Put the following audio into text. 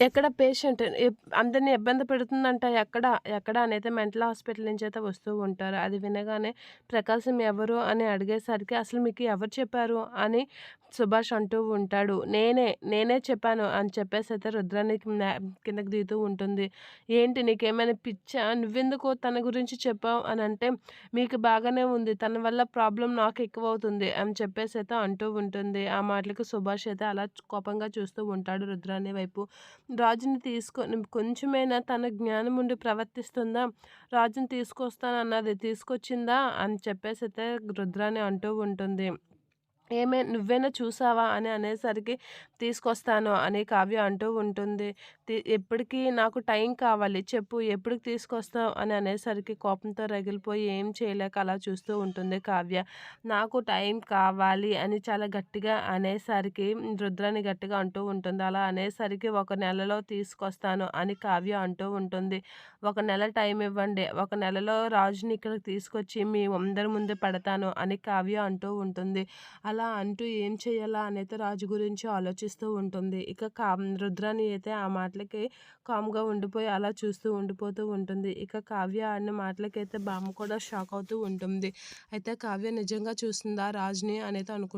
ఎక్కడ పేషెంట్ అందరినీ ఇబ్బంది పెడుతుందంట ఎక్కడ ఎక్కడ అనైతే మెంటల్ హాస్పిటల్ నుంచి అయితే వస్తూ ఉంటారు. అది వినగానే ప్రకాశం ఎవరు అని అడిగేసరికి అసలు మీకు ఎవరు చెప్పారు అని సుభాష్ అంటూ ఉంటాడు. నేనే నేనే చెప్పాను అని చెప్పేసి అయితే రుద్రాని కిందకి దిగుతూ ఉంటుంది. ఏంటి నీకేమైనా పిచ్చా? నువ్వెందుకు తన గురించి చెప్పావు అని అంటే మీకు బాగానే ఉంది. తన వల్ల ప్రాబ్లం నాకు ఎక్కువ అవుతుంది అని చెప్పేసి అయితే అంటూ ఉంటుంది. ఆ మాటలకు సుభాష్ అయితే అలా కోపంగా చూస్తూ ఉంటాడు రుద్రాని వైపు. రాజుని తీసుకొని కొంచెమైనా తన జ్ఞానం ఉండి ప్రవర్తిస్తుందా? రాజుని తీసుకొస్తానన్నది తీసుకొచ్చిందా? అని చెప్పేసి అయితే రుద్రాని అంటూ ఉంటుంది. ఏమే నువ్వేనా చూసావా అని అనేసరికి తీసుకొస్తాను అని కావ్య అంటూ ఉంటుంది. ఎప్పటికీ నాకు టైం కావాలి చెప్పు ఎప్పటికి తీసుకొస్తావు అని అనేసరికి కోపంతో రగిలిపోయి ఏం చేయలేక అలా చూస్తూ ఉంటుంది కావ్య. నాకు టైం కావాలి అని చాలా గట్టిగా అనేసరికి రుద్రాన్ని గట్టిగా అంటూ ఉంటుంది. అలా అనేసరికి ఒక నెలలో తీసుకొస్తాను అని కావ్య అంటూ ఉంటుంది. ఒక నెల టైం ఇవ్వండి ఒక నెలలో రాజుని ఇక్కడికి తీసుకొచ్చి మీ అందరి ముందు పెడతాను అని కావ్య అంటూ ఉంటుంది. అలా అంటూ ఏం చేయాలా అనేది రాజు గురించి ఆలోచిస్తూ ఉంటుంది. ఇక కా రుద్రాని అయితే ఆ మాటలకి కామ్గా ఉండిపోయి అలా చూస్తూ ఉండిపోతూ ఉంటుంది. ఇక కావ్య అన్న మాటలకైతే బామ్మ కూడా షాక్ అవుతూ ఉంటుంది. అయితే కావ్య నిజంగా చూస్తుందా రాజుని అనేది అనుకుంటుంది